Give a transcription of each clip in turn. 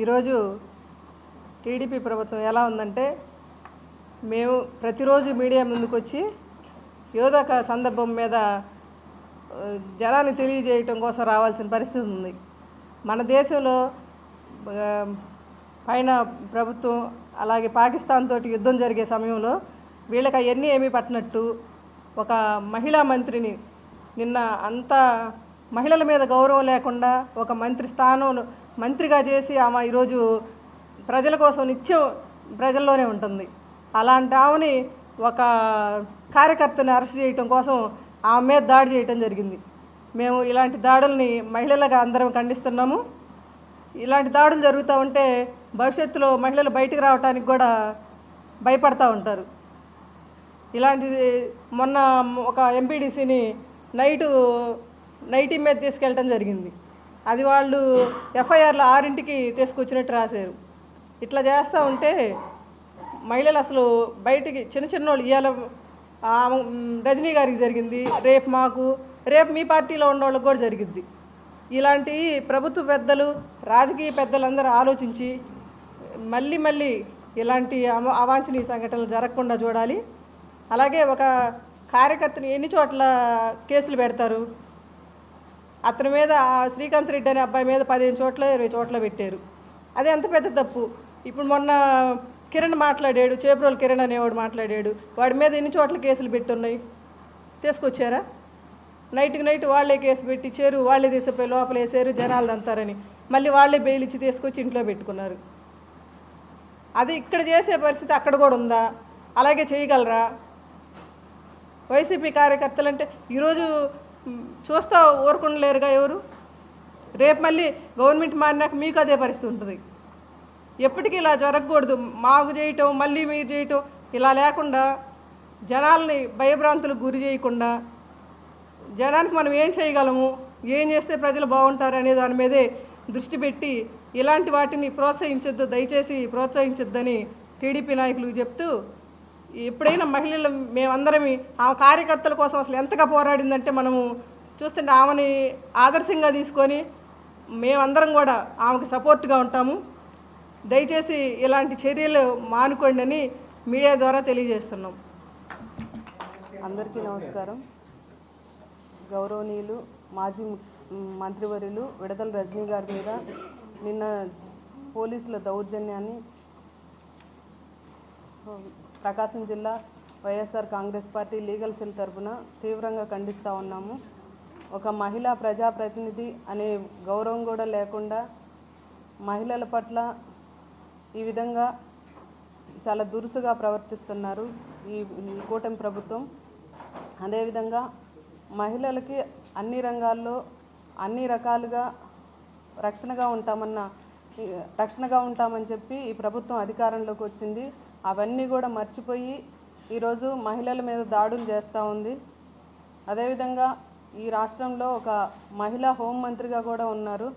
ఈరోజు టీడీపీ ప్రభుత్వం ఎలా ఉందంటే మేము ప్రతిరోజు మీడియా ముందుకు వచ్చి యోధక ఒక సందర్భం మీద జనాన్ని తెలియజేయటం కోసం రావాల్సిన పరిస్థితి ఉంది. మన దేశంలో పైన ప్రభుత్వం అలాగే పాకిస్తాన్ తోటి యుద్ధం జరిగే సమయంలో వీళ్ళకి అవన్నీ ఏమీ పట్టినట్టు ఒక మహిళా మంత్రిని నిన్న అంత మహిళల మీద గౌరవం లేకుండా ఒక మంత్రి స్థానంలో మంత్రిగా చేసి ఆమె ఈరోజు ప్రజల కోసం నిత్యం ప్రజల్లోనే ఉంటుంది. అలాంటి ఆమెని ఒక కార్యకర్తని అరెస్ట్ చేయటం కోసం ఆమె మీద దాడి చేయటం జరిగింది. మేము ఇలాంటి దాడుల్ని మహిళలుగా అందరం ఖండిస్తున్నాము. ఇలాంటి దాడులు జరుగుతూ ఉంటే భవిష్యత్తులో మహిళలు బయటికి రావడానికి కూడా భయపడతా ఉంటారు. ఇలాంటిది మొన్న ఒక ఎంపీడీసీని నైటు నైటీ మీద తీసుకెళ్ళటం జరిగింది. అది వాళ్ళు ఎఫ్ఐఆర్లో ఆరింటికి తీసుకొచ్చినట్టు రాశారు. ఇట్లా చేస్తూ ఉంటే మహిళలు అసలు బయటికి చిన్న చిన్న వాళ్ళు ఇవాళ రజనీ గారికి జరిగింది రేపు మాకు రేపు మీ పార్టీలో ఉన్నవాళ్ళకి కూడా జరిగిద్ది. ఇలాంటి ప్రభుత్వ పెద్దలు రాజకీయ పెద్దలందరూ ఆలోచించి మళ్ళీ మళ్ళీ ఇలాంటి అవాంఛనీయ సంఘటనలు జరగకుండా చూడాలి. అలాగే ఒక కార్యకర్తని ఎన్ని చోట్ల కేసులు పెడతారు? అతని మీద శ్రీకాంత్ రెడ్డి అనే అబ్బాయి మీద పదిహేను చోట్ల ఇరవై చోట్ల పెట్టారు. అది ఎంత పెద్ద తప్పు. ఇప్పుడు మొన్న కిరణ్ మాట్లాడాడు చేబ్రోల్ కిరణ్ అనేవాడు మాట్లాడాడు. వాడి మీద ఎన్ని చోట్ల కేసులు పెట్టున్నాయి? తీసుకొచ్చారా? నైట్కి నైట్ వాళ్ళే కేసు పెట్టించారు వాళ్ళే తీసుకుపోయి లోపల వేసారు జనాలు అంతారని. మళ్ళీ వాళ్ళే బెయిల్ ఇచ్చి తీసుకొచ్చి ఇంట్లో పెట్టుకున్నారు. అది ఇక్కడ చేసే పరిస్థితి అక్కడ కూడా ఉందా? అలాగే చేయగలరా? వైసీపీ కార్యకర్తలు అంటే ఈరోజు చూస్తా ఊరుకుండలేరుగా ఎవరు? రేపు మళ్ళీ గవర్నమెంట్ మారినాక మీకు అదే పరిస్థితి ఉంటుంది. ఎప్పటికీ ఇలా జరగకూడదు. మాకు చేయటం మళ్ళీ మీరు చేయటం ఇలా లేకుండా జనాల్ని భయభ్రాంతులకు గురి చేయకుండా జనానికి మనం ఏం చేయగలము ఏం చేస్తే ప్రజలు బాగుంటారు అనే దాని మీదే దృష్టి పెట్టి ఇలాంటి వాటిని ప్రోత్సహించొద్దు దయచేసి ప్రోత్సహించొద్దని టీడీపీ నాయకులకు చెప్తూ ఎప్పుడైనా మహిళలు మేమందరం ఆమె కార్యకర్తల కోసం అసలు ఎంతగా పోరాడిందంటే మనము చూస్తుంటే ఆమెని ఆదర్శంగా తీసుకొని మేమందరం కూడా ఆమెకు సపోర్ట్గా ఉంటాము. దయచేసి ఇలాంటి చర్యలు మానుకోండి అని మీడియా ద్వారా తెలియజేస్తున్నాం. అందరికీ నమస్కారం. గౌరవనీయులు మాజీ మంత్రివర్యులు విడదల రజనీ గారి మీద నిన్న పోలీసుల దౌర్జన్యాన్ని ప్రకాశం జిల్లా YSR Congress party legal cell తరపున తీవ్రంగా ఖండిస్తూ ఉన్నాము. ఒక మహిళా ప్రజాప్రతినిధి అనే గౌరవం కూడా లేకుండా మహిళల పట్ల ఈ విధంగా చాలా దురుసుగా ప్రవర్తిస్తున్నారు ఈ కూటమి ప్రభుత్వం. అదేవిధంగా మహిళలకి అన్ని రంగాల్లో అన్ని రకాలుగా రక్షణగా ఉంటామన్న రక్షణగా ఉంటామని చెప్పి ఈ ప్రభుత్వం అధికారంలోకి వచ్చింది. అవన్నీ కూడా మర్చిపోయి ఈరోజు మహిళల మీద దాడులు చేస్తూ ఉంది. అదేవిధంగా ఈ రాష్ట్రంలో ఒక మహిళా హోంమంత్రిగా కూడా ఉన్నారు.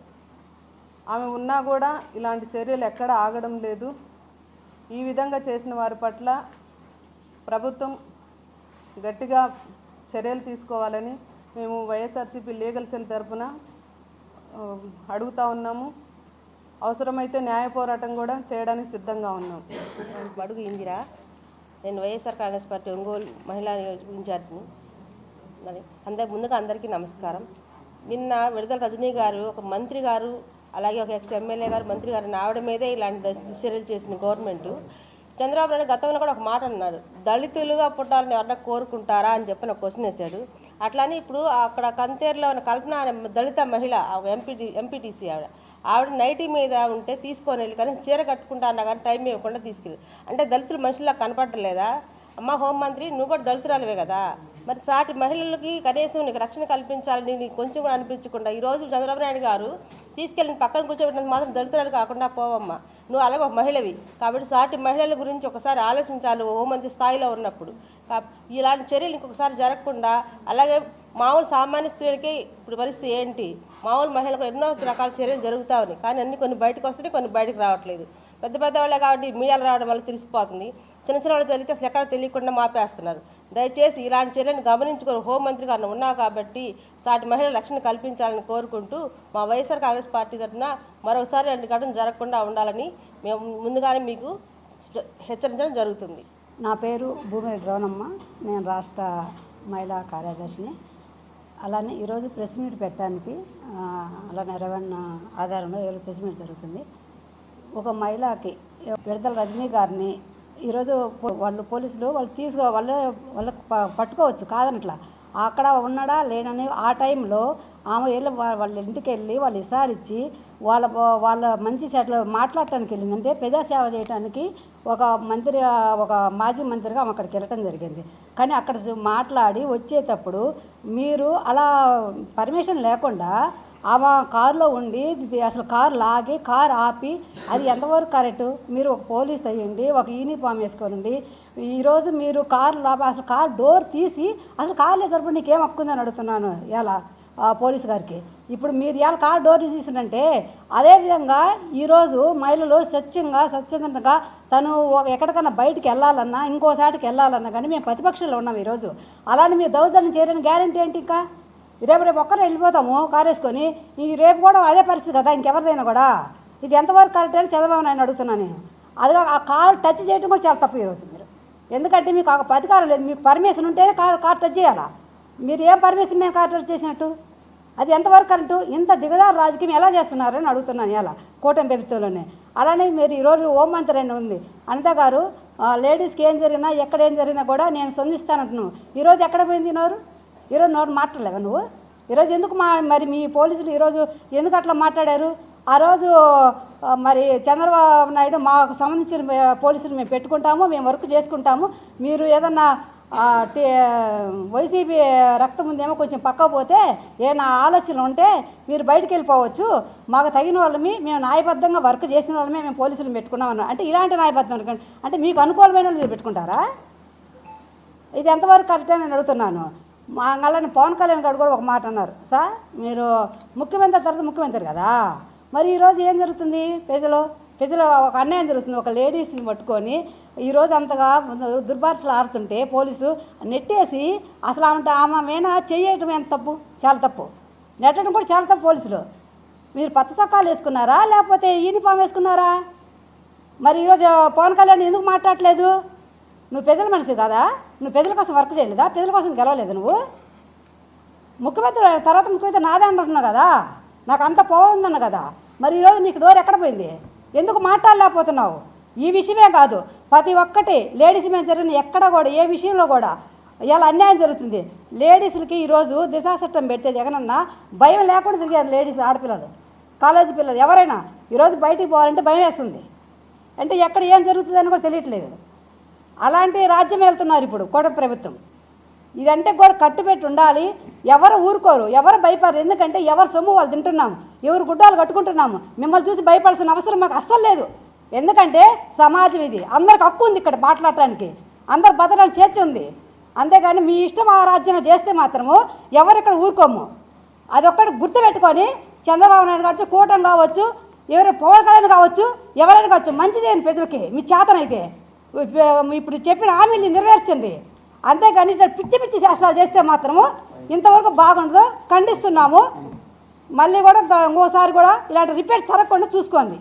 ఆమె ఉన్నా కూడా ఇలాంటి చర్యలు ఎక్కడ ఆగడం లేదు. ఈ విధంగా చేసిన వారి పట్ల ప్రభుత్వం గట్టిగా చర్యలు తీసుకోవాలని మేము వైఎస్ఆర్సీపీ లీగల్ సెల్ తరపున అడుగుతూ అడుగుతా ఉన్నాము. అవసరమైతే న్యాయ పోరాటం కూడా చేయడానికి సిద్ధంగా ఉన్నాం. బడుగు ఇందిరా. నేను వైఎస్ఆర్ కాంగ్రెస్ పార్టీ ఒంగోలు మహిళా ఇన్ఛార్జిని. అందరి ముందుగా అందరికీ నమస్కారం. నిన్న విడుదల రజనీ గారు ఒక మంత్రి గారు అలాగే ఒక ఎక్స్ ఎమ్మెల్యే గారు మంత్రి గారు ఆవిడ మీదే ఇలాంటి దశ- చర్యలు చేసిన గవర్నమెంట్. చంద్రబాబు నాయుడు గతంలో కూడా ఒక మాట అన్నాడు దళితులుగా పుట్టాలని ఎవరన్నా కోరుకుంటారా? అని చెప్పి నాకు క్వశ్చన్ వేశాడు. అట్లానే ఇప్పుడు అక్కడ కంతేరులో ఉన్న కల్పన అనే దళిత మహిళ ఎంపీటీ ఎంపీటీసీ ఆవిడ ఆవిడ నైటీ మీద ఉంటే తీసుకొని వెళ్ళి కానీ చీర కట్టుకుంటా అన్నా కానీ టైం ఇవ్వకుండా తీసుకెళ్ళి. అంటే దళితులు మనుషుల్లా కనపడలేదా అమ్మ హోంమంత్రి నువ్వు కూడా దళితురాలివే కదా. మరి సాటి మహిళలకి కనీసం నీకు రక్షణ కల్పించాలని నీకు కొంచెం కూడా అనిపించకుండా ఈరోజు చంద్రబాబు నాయుడు గారు తీసుకెళ్ళి పక్కన కూర్చోబెట్టినందుకు మాత్రం దళితురాలు కాకుండా పోవమ్మా. నువ్వు అలాగే ఒక మహిళవి. కాబట్టి సాటి మహిళల గురించి ఒకసారి ఆలోచించాలి హోంమంత్రి స్థాయిలో ఉన్నప్పుడు. ఇలాంటి చర్యలు ఇంకొకసారి జరగకుండా అలాగే మామూలు సామాన్య స్త్రీలకి ఇప్పుడు పరిస్థితి ఏంటి? మామూలు మహిళలకు ఎన్నో రకాల చర్యలు జరుగుతూ ఉన్నాయి. కానీ అన్ని కొన్ని బయటకు వస్తున్నాయి కొన్ని బయటకు రావట్లేదు. పెద్ద పెద్ద వాళ్ళే కాబట్టి మీడియాలు రావడం వల్ల తెలిసిపోతుంది. చిన్న చిన్న వాళ్ళు జరిగితే అసలు ఎక్కడ తెలియకుండా మాపేస్తున్నారు. దయచేసి ఇలాంటి చర్యలను గమనించుకొని హోంమంత్రి గారు ఉన్నావు కాబట్టి సాటి మహిళల రక్షణ కల్పించాలని కోరుకుంటూ మా వైఎస్ఆర్ కాంగ్రెస్ పార్టీ తరఫున మరొకసారి రెండు ఘటన జరగకుండా ఉండాలని మేము ముందుగానే మీకు హెచ్చరించడం జరుగుతుంది. నా పేరు భూమిరెడ్డి రవణమ్మ. నేను రాష్ట్ర మహిళా కార్యదర్శిని. అలానే ఈరోజు ప్రెస్ మీట్ పెట్టడానికి ఆ, అలానే రవణ ఆధారంలో ఈరోజు ప్రెస్ మీట్ జరుగుతుంది. ఒక మహిళకి విడుదల రజనీ గారిని ఈరోజు పో- వాళ్ళు పోలీసులు వాళ్ళు తీసుకో వాళ్ళే వాళ్ళకి పట్టుకోవచ్చు కాదనట్లా. అక్కడ ఉన్నాడా లేనని ఆ టైంలో ఆమె వెళ్ళి వాళ్ళ ఇంటికి వెళ్ళి వాళ్ళు విసారించి వాళ్ళ వాళ్ళ మంచి చెట్లు మాట్లాడటానికి వెళ్ళింది అంటే ప్రజాసేవ చేయడానికి ఒక మంత్రి ఒక మాజీ మంత్రిగా ఆమె అక్కడికి వెళ్ళటం జరిగింది. కానీ అక్కడ చూ- మాట్లాడి వచ్చేటప్పుడు మీరు అలా పర్మిషన్ లేకుండా ఆమె కారులో ఉండి అసలు కారు లాగి కారు ఆపి అది ఎంతవరకు కరెక్ట్? మీరు ఒక పోలీస్ అయ్యండి ఒక యూనిఫామ్ వేసుకోనండి ఈరోజు మీరు కారు లాభ అసలు కారు డోర్ తీసి అసలు కార్లో సరిపడి నీకేం హక్కుందని అడుగుతున్నాను ఎలా పోలీసు పోలీస్ గారికి. ఇప్పుడు మీరు ఇవాళ కార్ డోర్ తీసిందంటే అదేవిధంగా ఈరోజు మహిళలు స్వచ్ఛంగా స్వచ్ఛందంగా తను ఎక్కడికన్నా బయటికి వెళ్ళాలన్నా ఇంకోసాటికి వెళ్ళాలన్నా కానీ మేము ప్రతిపక్షంలో ఉన్నాం ఈరోజు అలానే మీరు దౌర్జన్యం చేయడానికి గ్యారంటీ ఏంటి ఇంకా? రేపు రేపు ఒక్కరు వెళ్ళిపోతాము కారు వేసుకొని. ఈ రేపు కూడా అదే పరిస్థితి కదా ఇంకెవరిదైనా కూడా. ఇది ఎంతవరకు కరెక్ట్ అని చంద్రబాబు నాయుడు అడుగుతున్నాను నేను. అదిగా ఆ కారు టచ్ చేయడం కూడా చాలా తప్పు ఈరోజు మీరు. ఎందుకంటే మీకు ఒక అధికారం లేదు మీకు పర్మిషన్ ఉంటేనే కారు కారు టచ్ చేయాలా? మీరు ఏం పర్మిషన్ మేము కారు టచ్ చేసినట్టు? అది ఎంతవరకు కరెక్టు? ఇంత దిగదారు రాజకీయం ఎలా చేస్తున్నారని అడుగుతున్నాను ఎలా కూటమి ప్రభుత్వంలోనే. అలానే మీరు ఈరోజు హోంమంత్రి అని ఉంది. అనిత గారు లేడీస్కి ఏం జరిగినా ఎక్కడ ఏం జరిగినా కూడా నేను స్పందిస్తానంటున్నాను ఈరోజు ఎక్కడ పోయింది నోరు? ఈరోజు నోరు మాట్లాడలేవా నువ్వు? ఈరోజు ఎందుకు మా మరి మీ పోలీసులు ఈరోజు ఎందుకు అట్లా మాట్లాడారు? ఆ రోజు మరి చంద్రబాబు నాయుడు మాకు సంబంధించిన పోలీసులు మేము పెట్టుకుంటాము మేము వర్క్ చేసుకుంటాము. మీరు ఏదన్నా వైసీపీ రక్తం ఉందేమో కొంచెం పక్క పోతే ఏమైనా ఆలోచనలు ఉంటే మీరు బయటికి వెళ్ళిపోవచ్చు. మాకు తగిన వాళ్ళమి మేము న్యాయబద్ధంగా వర్క్ చేసిన వాళ్ళమే మేము పోలీసులు పెట్టుకున్నాం అంటే ఇలాంటి న్యాయబద్ధం అనుకోండి. అంటే మీకు అనుకూలమైన వాళ్ళు మీరు పెట్టుకుంటారా? ఇది ఎంతవరకు కరెక్ట్ అని నేను అడుగుతున్నాను. మా అలానే పవన్ కళ్యాణ్ గారు కూడా ఒక మాట అన్నారు. సార్ మీరు ముఖ్యమంత్రి తర్వాత ముఖ్యమంత్రి కదా? మరి ఈరోజు ఏం జరుగుతుంది ప్రజలు? ప్రజలు ఒక అన్యాయం జరుగుతుంది. ఒక లేడీస్ని పట్టుకొని ఈరోజు అంతగా దుర్భాషలు ఆడుతుంటే పోలీసు నెట్టేసి అసలు ఆమె ఆమె మీద చేయటం ఎంత తప్పు? చాలా తప్పు. నెట్టడం కూడా చాలా తప్పు పోలీసులు. మీరు పచ్చ సక్కాలు వేసుకున్నారా? లేకపోతే యూనిఫామ్ వేసుకున్నారా? మరి ఈరోజు పవన్ కళ్యాణ్ ఎందుకు మాట్లాడలేదు నువ్వు ప్రజల మనిషి కదా? నువ్వు ప్రజల కోసం వర్క్ చేయలేదా? ప్రజల కోసం గెలవలేదు నువ్వు? ముఖ్యమంత్రి తర్వాత ముఖ్యమంత్రి నాదే అంటున్నావు కదా? నాకు అంత పోవుందన్న కదా? మరి ఈరోజు నీకు డోర్ ఎక్కడ పోయింది? ఎందుకు మాట్లాడలేకపోతున్నావు? ఈ విషయమే కాదు ప్రతి ఒక్కటి లేడీస్ మీద జరిగిన ఎక్కడ కూడా ఏ విషయంలో కూడా ఇలా అన్యాయం జరుగుతుంది. లేడీస్లకి ఈరోజు దిశా చట్టం పెడితే జగనన్న భయం లేకుండా తిరిగారు లేడీస్ ఆడపిల్లలు కాలేజీ పిల్లలు. ఎవరైనా ఈరోజు బయటికి పోవాలంటే భయం వేస్తుంది. అంటే ఎక్కడ ఏం జరుగుతుందని కూడా తెలియట్లేదు. అలాంటి రాజ్యం వెళ్తున్నారు ఇప్పుడు కోట ప్రభుత్వం. ఇదంటే కూడా కట్టుబెట్టి ఉండాలి. ఎవరు ఊరుకోరు ఎవరు భయపడరు. ఎందుకంటే ఎవరు సొమ్ము వాళ్ళు తింటున్నాము ఎవరు గుడ్డాలు కట్టుకుంటున్నాము. మిమ్మల్ని చూసి భయపడాల్సిన అవసరం మాకు అస్సలు లేదు. ఎందుకంటే సమాజం ఇది. అందరికి హక్కు ఉంది ఇక్కడ మాట్లాడటానికి. అందరు బతకడానికి చేర్చి ఉంది. అంతేగాని మీ ఇష్టం ఆ రాజ్యంగా చేస్తే మాత్రము ఎవరు ఇక్కడ ఊరుకోము. అదొక్కటి గుర్తుపెట్టుకొని చంద్రబాబు నాయుడు కావచ్చు కూటమి కావచ్చు ఎవరు పవన్ కళ్యాణ్ కావచ్చు ఎవరైనా కావచ్చు మంచి చేయండి ప్రజలకి. మీ చేతనైతే. ఇప్పుడు చెప్పిన హామీని నెరవేర్చండి. అంతేకాని ఇట్లా పిచ్చి పిచ్చి శాస్త్రాలు చేస్తే మాత్రము ఇంతవరకు బాగుండదు ఖండిస్తున్నాము. మళ్ళీ కూడా ఇంకోసారి కూడా ఇలాంటి రిపీట్ జరగకుండా చూసుకోండి.